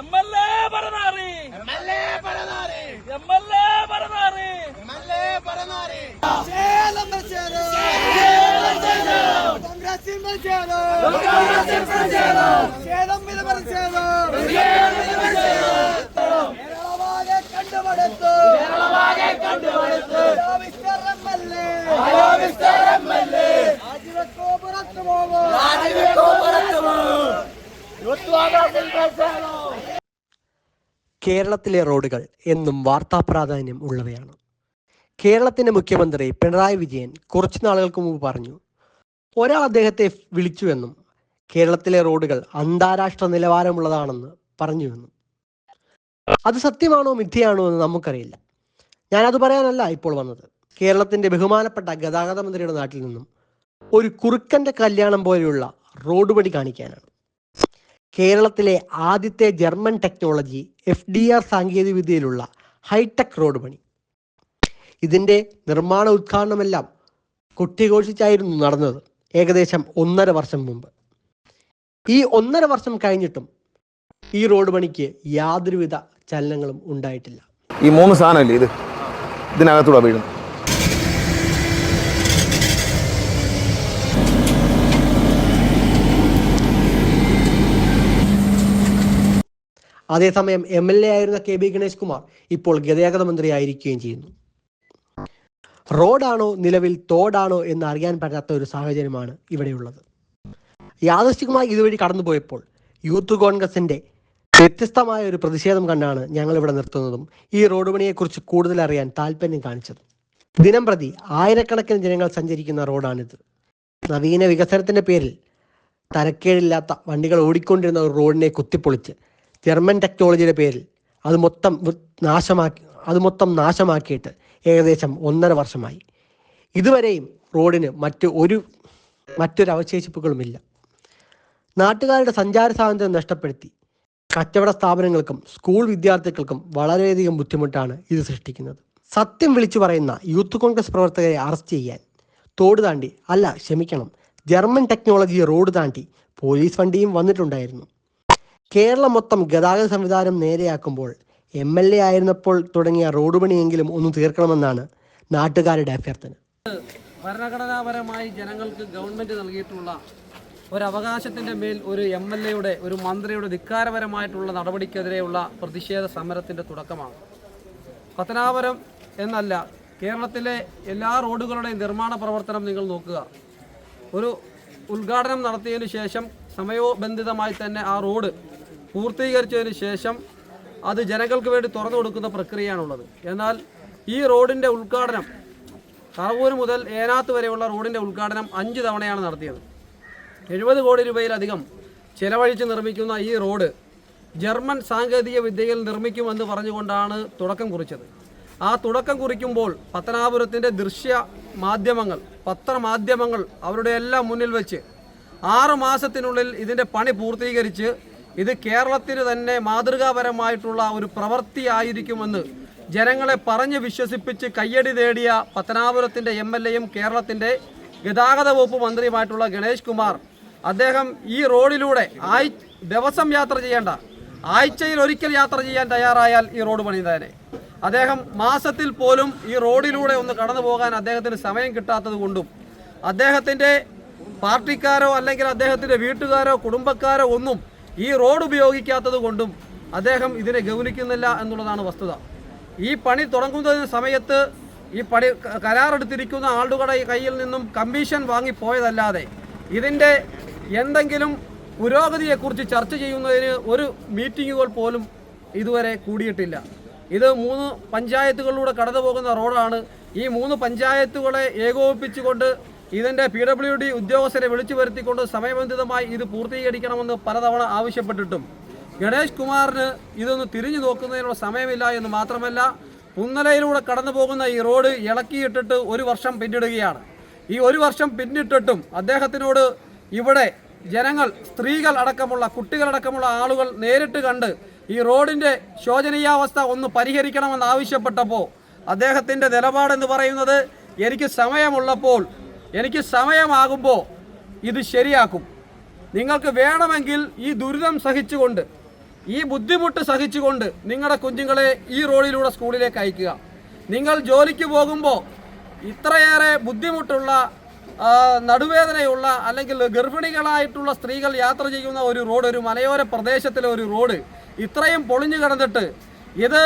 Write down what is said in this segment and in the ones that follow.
M L A പരനാറി. M L A പരനാറി. കേരളത്തിലെ റോഡുകൾ എന്നും വാർത്താ പ്രാധാന്യം ഉള്ളവയാണ്. കേരളത്തിന്റെ മുഖ്യമന്ത്രി പിണറായി വിജയൻ കുറച്ചു നാളുകൾക്ക് മുമ്പ് പറഞ്ഞു ഒരാൾ അദ്ദേഹത്തെ വിളിച്ചുവെന്നും കേരളത്തിലെ റോഡുകൾ അന്താരാഷ്ട്ര നിലവാരമുള്ളതാണെന്ന് പറഞ്ഞുവെന്നും. അത് സത്യമാണോ മിഥ്യയാണോ എന്ന് നമുക്കറിയില്ല. ഞാനത് പറയാനല്ല ഇപ്പോൾ വന്നത്. കേരളത്തിന്റെ ബഹുമാനപ്പെട്ട ഗതാഗത മന്ത്രിയുടെ നാട്ടിൽ നിന്നും ഒരു കുറുക്കന്റെ കല്യാണം പോലെയുള്ള റോഡ് പണി കാണിക്കാനാണ്. കേരളത്തിലെ ആദ്യത്തെ German technology F D R സാങ്കേതികവിദ്യയിലുള്ള hi tech road പണി. ഇതിന്റെ നിർമ്മാണ ഉദ്ഘാടനമെല്ലാം കൊട്ടിഘോഷിച്ചായിരുന്നു നടന്നത് ഏകദേശം ഒന്നര വർഷം മുമ്പ്. ഈ ഒന്നര വർഷം കഴിഞ്ഞിട്ടും ഈ റോഡ് പണിക്ക് യാതൊരുവിധ ചലനങ്ങളും ഉണ്ടായിട്ടില്ല. ഈ മൂന്ന് സാധനമല്ലേ ഇത്? ഇതിനകത്തൂടെ വീഴും അതേസമയം എം എൽ എ ആയിരുന്ന കെ ബി ഗണേഷ് കുമാർ ഇപ്പോൾ ഗതാഗത മന്ത്രിയായിരിക്കുകയും ചെയ്യുന്നു. റോഡാണോ നിലവിൽ തോടാണോ എന്ന് അറിയാൻ പറ്റാത്ത ഒരു സാഹചര്യമാണ് ഇവിടെയുള്ളത്. യാദൃശ്ചികമായി ഇതുവഴി കടന്നുപോയപ്പോൾ യൂത്ത് കോൺഗ്രസിന്റെ വ്യത്യസ്തമായ ഒരു പ്രതിഷേധം കണ്ടാണ് ഞങ്ങൾ ഇവിടെ നിർത്തുന്നതും ഈ റോഡ് പണിയെക്കുറിച്ച് കൂടുതൽ അറിയാൻ താല്പര്യം കാണിച്ചത്. ദിനം പ്രതി ആയിരക്കണക്കിന് ജനങ്ങൾ സഞ്ചരിക്കുന്ന റോഡാണിത്. നവീന വികസനത്തിന്റെ പേരിൽ തരക്കേടില്ലാത്ത വണ്ടികൾ ഓടിക്കൊണ്ടിരുന്ന ഒരു റോഡിനെ കുത്തിപ്പൊളിച്ച് ജർമ്മൻ ടെക്നോളജിയുടെ പേരിൽ അത് മൊത്തം നാശമാക്കി അത് മൊത്തം നാശമാക്കിയിട്ട് ഏകദേശം ഒന്നര വർഷമായി. ഇതുവരെയും റോഡിന് മറ്റ് ഒരു മറ്റൊരു അവശേഷിപ്പുകളുമില്ല. നാട്ടുകാരുടെ സഞ്ചാര സ്വാതന്ത്ര്യം നഷ്ടപ്പെടുത്തി. കച്ചവട സ്ഥാപനങ്ങൾക്കും സ്കൂൾ വിദ്യാർത്ഥികൾക്കും വളരെയധികം ബുദ്ധിമുട്ടാണ് ഇത് സൃഷ്ടിക്കുന്നത്. സത്യം വിളിച്ചു പറയുന്ന യൂത്ത് കോൺഗ്രസ് പ്രവർത്തകരെ അറസ്റ്റ് ചെയ്യാൻ തോട് താണ്ടി അല്ല ക്ഷമിക്കണം ജർമ്മൻ ടെക്നോളജി റോഡ് താണ്ടി പോലീസ് വണ്ടിയും വന്നിട്ടുണ്ടായിരുന്നു. കേരളം മൊത്തം ഗതാഗത സംവിധാനം നേരെയാക്കുമ്പോൾ എം എൽ എ ആയിരുന്നപ്പോൾ തുടങ്ങിയ റോഡ് പണിയെങ്കിലും ഒന്ന് തീർക്കണമെന്നാണ് നാട്ടുകാരുടെ അഭ്യർത്ഥന. ഭരണഘടനാപരമായി ജനങ്ങൾക്ക് ഗവൺമെന്റ് നൽകിയിട്ടുള്ള ഒരു അവകാശത്തിന്റെ മേൽ ഒരു എം എൽ എയുടെ ഒരു മന്ത്രിയുടെ ധിക്കാരപരമായിട്ടുള്ള നടപടിക്കെതിരെയുള്ള പ്രതിഷേധ സമരത്തിന്റെ തുടക്കമാണ്. പത്തനാപുരം എന്നല്ല കേരളത്തിലെ എല്ലാ റോഡുകളുടെയും നിർമ്മാണ പ്രവർത്തനം നിങ്ങൾ നോക്കുക. ഒരു ഉദ്ഘാടനം നടത്തിയതിനു ശേഷം സമയോബന്ധിതമായി തന്നെ ആ റോഡ് പൂർത്തീകരിച്ചതിന് ശേഷം അത് ജനങ്ങൾക്ക് വേണ്ടി തുറന്നു കൊടുക്കുന്ന പ്രക്രിയയാണുള്ളത്. എന്നാൽ ഈ റോഡിന്റെ ഉദ്ഘാടനം കറവൂർ മുതൽ ഏനാത്ത് വരെയുള്ള റോഡിന്റെ ഉദ്ഘാടനം അഞ്ച് തവണയാണ് നടത്തിയത്. എഴുപത് കോടി രൂപയിലധികം ചെലവഴിച്ച് നിർമ്മിക്കുന്ന ഈ റോഡ് ജർമ്മൻ സാങ്കേതിക വിദ്യയിൽ നിർമ്മിക്കുമെന്ന് പറഞ്ഞുകൊണ്ടാണ് തുടക്കം കുറിച്ചത്. ആ തുടക്കം കുറിക്കുമ്പോൾ പത്തനാപുരത്തിന്റെ ദൃശ്യ മാധ്യമങ്ങൾ പത്രമാധ്യമങ്ങൾ അവരുടെ എല്ലാം മുന്നിൽ വെച്ച് ആറ് മാസത്തിനുള്ളിൽ ഇതിന്റെ പണി പൂർത്തീകരിച്ച് ഇത് കേരളത്തിന് തന്നെ മാതൃകാപരമായിട്ടുള്ള ഒരു പ്രവൃത്തിയായിരിക്കുമെന്ന് ജനങ്ങളെ പറഞ്ഞ് വിശ്വസിപ്പിച്ച് കയ്യടി നേടിയ പത്തനാപുരത്തിന്റെ എം എൽ എയും കേരളത്തിന്റെ ഗതാഗത വകുപ്പ് മന്ത്രിയുമായിട്ടുള്ള ഗണേഷ് കുമാർ അദ്ദേഹം ഈ റോഡിലൂടെ ആയി ദിവസം യാത്ര ചെയ്യേണ്ട ആഴ്ചയിൽ ഒരിക്കൽ യാത്ര ചെയ്യാൻ തയ്യാറായാൽ ഈ റോഡ് പണി തന്നെ. അദ്ദേഹം മാസത്തിൽ പോലും ഈ റോഡിലൂടെ ഒന്ന് കടന്നു പോകാൻ അദ്ദേഹത്തിന് സമയം കിട്ടാത്തത് കൊണ്ടും അദ്ദേഹത്തിന്റെ പാർട്ടിക്കാരോ അല്ലെങ്കിൽ അദ്ദേഹത്തിന്റെ വീട്ടുകാരോ കുടുംബക്കാരോ ഒന്നും ഈ റോഡ് ഉപയോഗിക്കാത്തത് കൊണ്ടും അദ്ദേഹം ഇതിനെ ഗൗനിക്കുന്നില്ല എന്നുള്ളതാണ് വസ്തുത. ഈ പണി തുടങ്ങുന്നതിന് സമയത്ത് ഈ പണി കരാറെടുത്തിരിക്കുന്ന ആളുകളുടെ കയ്യിൽ നിന്നും കമ്മീഷൻ വാങ്ങിപ്പോയതല്ലാതെ ഇതിന്റെ എന്തെങ്കിലും പുരോഗതിയെക്കുറിച്ച് ചർച്ച ചെയ്യുന്നതിന് ഒരു മീറ്റിങ്ങുകൾ പോലും ഇതുവരെ കൂടിയിട്ടില്ല. ഇത് മൂന്ന് പഞ്ചായത്തുകളിലൂടെ കടന്നു പോകുന്ന റോഡാണ്. ഈ മൂന്ന് പഞ്ചായത്തുകളെ ഏകോപിപ്പിച്ചുകൊണ്ട് ഇതിന്റെ പി ഡബ്ല്യു ഡി ഉദ്യോഗസ്ഥരെ വിളിച്ചു വരുത്തിക്കൊണ്ട് സമയബന്ധിതമായി ഇത് പൂർത്തീകരിക്കണമെന്ന് പലതവണ ആവശ്യപ്പെട്ടിട്ടും. ഗണേഷ് കുമാറിന് ഇതൊന്ന് തിരിഞ്ഞു നോക്കുന്നതിനുള്ള സമയമില്ല എന്ന് മാത്രമല്ല പുന്നലയിലൂടെ കടന്നു പോകുന്ന ഈ റോഡ് ഇളക്കിയിട്ടിട്ട് ഒരു വർഷം പിന്നിടുകയാണ്. ഈ ഒരു വർഷം പിന്നിട്ടിട്ടും അദ്ദേഹത്തിനോട് ഇവിടെ ജനങ്ങൾ സ്ത്രീകൾ അടക്കമുള്ള കുട്ടികളടക്കമുള്ള ആളുകൾ നേരിട്ട് കണ്ട് ഈ റോഡിന്റെ ശോചനീയാവസ്ഥ ഒന്ന് പരിഹരിക്കണമെന്ന് ആവശ്യപ്പെട്ടപ്പോൾ അദ്ദേഹത്തിന്റെ നിലപാടെന്ന് പറയുന്നത് എനിക്ക് സമയമുള്ളപ്പോൾ എനിക്ക് സമയമാകുമ്പോൾ ഇത് ശരിയാക്കും. നിങ്ങൾക്ക് വേണമെങ്കിൽ ഈ ദുരിതം സഹിച്ചുകൊണ്ട് ഈ ബുദ്ധിമുട്ട് സഹിച്ചുകൊണ്ട് നിങ്ങളുടെ കുഞ്ഞുങ്ങളെ ഈ റോഡിലൂടെ സ്കൂളിലേക്ക് അയക്കുക. നിങ്ങൾ ജോലിക്ക് പോകുമ്പോൾ ഇത്രയേറെ ബുദ്ധിമുട്ടുള്ള നടുവേദനയുള്ള അല്ലെങ്കിൽ ഗർഭിണികളായിട്ടുള്ള സ്ത്രീകൾ യാത്ര ചെയ്യുന്ന ഒരു റോഡ് ഒരു മലയോര പ്രദേശത്തിലെ ഒരു റോഡ് ഇത്രയും പൊളിഞ്ഞു കിടന്നിട്ട് ഇത്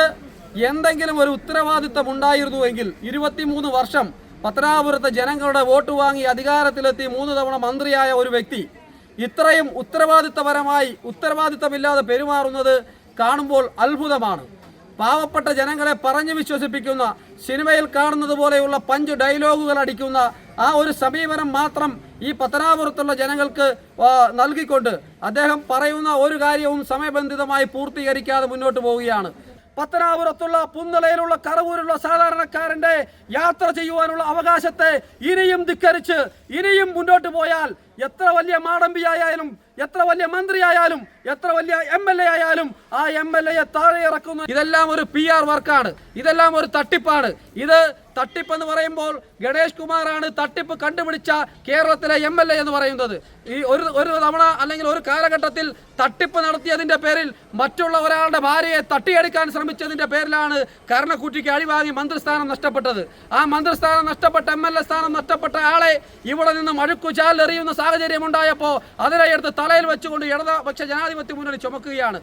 എന്തെങ്കിലും ഒരു ഉത്തരവാദിത്തം ഉണ്ടായിരുന്നുവെങ്കിൽ ഇരുപത്തിമൂന്ന് വർഷം പത്തനാപുരത്തെ ജനങ്ങളുടെ വോട്ട് വാങ്ങി അധികാരത്തിലെത്തി മൂന്ന് തവണ മന്ത്രിയായ ഒരു വ്യക്തി. ഇത്രയും ഉത്തരവാദിത്തപരമായി ഉത്തരവാദിത്തമില്ലാതെ പെരുമാറുന്നത് കാണുമ്പോൾ അത്ഭുതമാണ്. പാവപ്പെട്ട ജനങ്ങളെ പറഞ്ഞു വിശ്വസിപ്പിക്കുന്ന സിനിമയിൽ കാണുന്നത് പോലെയുള്ള പഞ്ച് ഡയലോഗുകൾ അടിക്കുന്ന ആ ഒരു സമീപനം മാത്രം ഈ പത്തനാപുരത്തുള്ള ജനങ്ങൾക്ക് നൽകിക്കൊണ്ട് അദ്ദേഹം പറയുന്ന ഒരു കാര്യവും സമയബന്ധിതമായി പൂർത്തീകരിക്കാതെ മുന്നോട്ട് പോവുകയാണ്. പത്തനാപുരത്തുള്ള പുന്നലയിലുള്ള കറവൂരുള്ള സാധാരണക്കാരന്റെ യാത്ര ചെയ്യുവാനുള്ള അവകാശത്തെ ഇനിയും ധിക്കരിച്ച് ഇനിയും മുന്നോട്ട് പോയാൽ എത്ര വലിയ മാടമ്പിയായാലും എത്ര വലിയ മന്ത്രിയായാലും എത്ര വലിയ എം എൽ എ ആയാലും ആ എം എൽ എയെ താഴെ ഇറക്കുന്നു ഇതെല്ലാം ഒരു പി ആർ വർക്കാണ്. ഇതെല്ലാം ഒരു തട്ടിപ്പാണ്. ഇത് തട്ടിപ്പ് എന്ന് പറയുമ്പോൾ ഗണേഷ് കുമാറാണ് തട്ടിപ്പ് കണ്ടുപിടിച്ച കേരളത്തിലെ എം എൽ എ എന്ന് പറയുന്നത്. ഈ ഒരു ഒരു തവണ അല്ലെങ്കിൽ ഒരു കാലഘട്ടത്തിൽ തട്ടിപ്പ് നടത്തിയതിന്റെ പേരിൽ മറ്റുള്ള ഒരാളുടെ ഭാര്യയെ തട്ടിയെടുക്കാൻ ശ്രമിച്ചതിന്റെ പേരിലാണ് കരണക്കുറ്റിക്ക് അഴിവാങ്ങി മന്ത്രിസ്ഥാനം നഷ്ടപ്പെട്ടത്. ആ മന്ത്രിസ്ഥാനം നഷ്ടപ്പെട്ട എം എൽ എ സ്ഥാനം നഷ്ടപ്പെട്ട ആളെ ഇവിടെ നിന്ന് എറിയുന്ന സാഹചര്യം ഉണ്ടായപ്പോൾ അതിനെ എടുത്ത് തലയിൽ വെച്ചുകൊണ്ട് ഇടതുപക്ഷ ജനാധിപത്യ മുന്നണി ചുമക്കുകയാണ്.